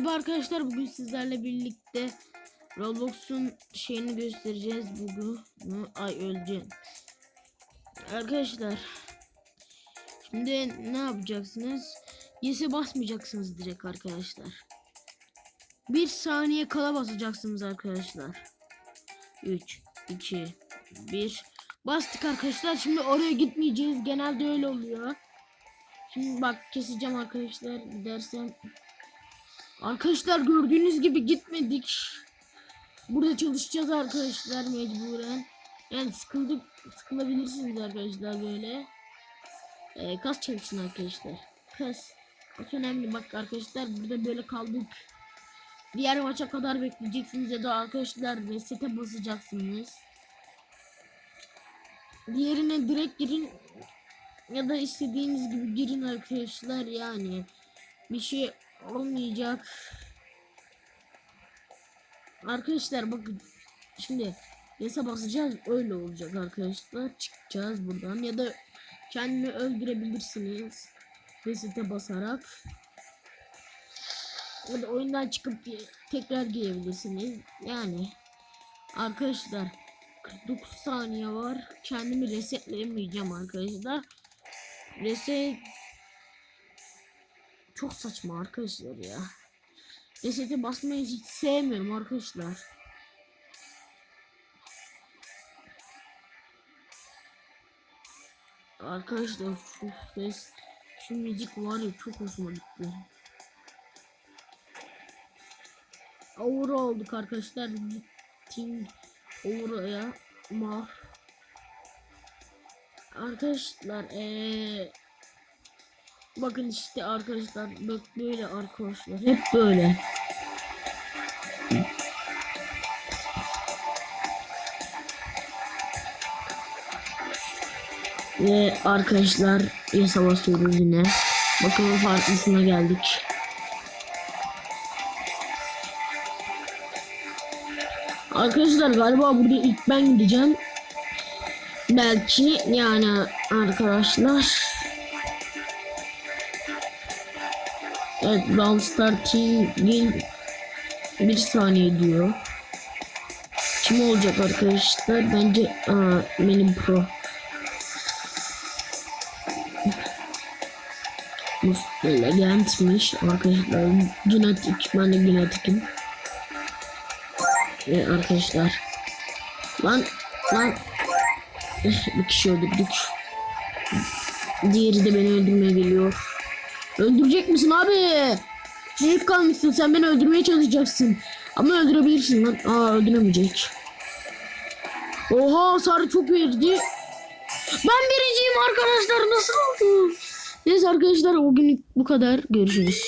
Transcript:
Merhaba arkadaşlar bugün sizlerle birlikte Roblox'un şeyini göstereceğiz bugün. Ay öleceğim. Arkadaşlar şimdi ne yapacaksınız? Yes'e basmayacaksınız direkt arkadaşlar. Bir saniye kala basacaksınız arkadaşlar. 3 2 1 Bastık arkadaşlar. Şimdi oraya gitmeyeceğiz. Genelde öyle oluyor. Şimdi bak keseceğim arkadaşlar. Gidersem Arkadaşlar gördüğünüz gibi gitmedik. Burada çalışacağız arkadaşlar mecburen. Yani sıkıldık, sıkılabilirsiniz arkadaşlar böyle. Ee, kas çalışın arkadaşlar. Kas. Kas önemli bak arkadaşlar burada böyle kaldık. Diğer maça kadar bekleyeceksiniz ya da arkadaşlar resete basacaksınız. Diğerine direkt girin ya da istediğiniz gibi girin arkadaşlar yani. Bir şey olmayacak. Arkadaşlar bakın şimdi yasa basacağız öyle olacak arkadaşlar. Çıkacağız buradan ya da kendini öldürebilirsiniz. Resete basarak. Ya da oyundan çıkıp tekrar girebilirsiniz. Yani arkadaşlar 49 saniye var. Kendimi resetleyemeyeceğim arkadaşlar. Reset çok saçma arkadaşlar ya. Resete basmayı hiç sevmiyorum arkadaşlar. Arkadaşlar şu ses, şu müzik var ya çok hoşuma gitti. Aura olduk arkadaşlar. Gittim Aura'ya. Mah. Arkadaşlar eee Bakın işte arkadaşlar bak böyle arkadaşlar hep böyle. Ve arkadaşlar yasa basıyoruz yine. Bakın farklısına geldik. Arkadaşlar galiba burada ilk ben gideceğim. Belki yani arkadaşlar. Evet Brawl Star Team'in bir saniye diyor. Kim olacak arkadaşlar? Bence aa, benim pro. Legendmiş arkadaşlar. Genetik. Ben de genetikim. Ve arkadaşlar. Lan lan. Eh, bir kişi öldürdük. Diğeri de beni öldürmeye geliyor. Öldürecek misin abi? Çocuk kalmışsın sen beni öldürmeye çalışacaksın. Ama öldürebilirsin lan. Aa öldüremeyecek. Oha sarı çok verdi. Ben birinciyim arkadaşlar nasıl oldu? Neyse arkadaşlar o gün bu kadar. Görüşürüz.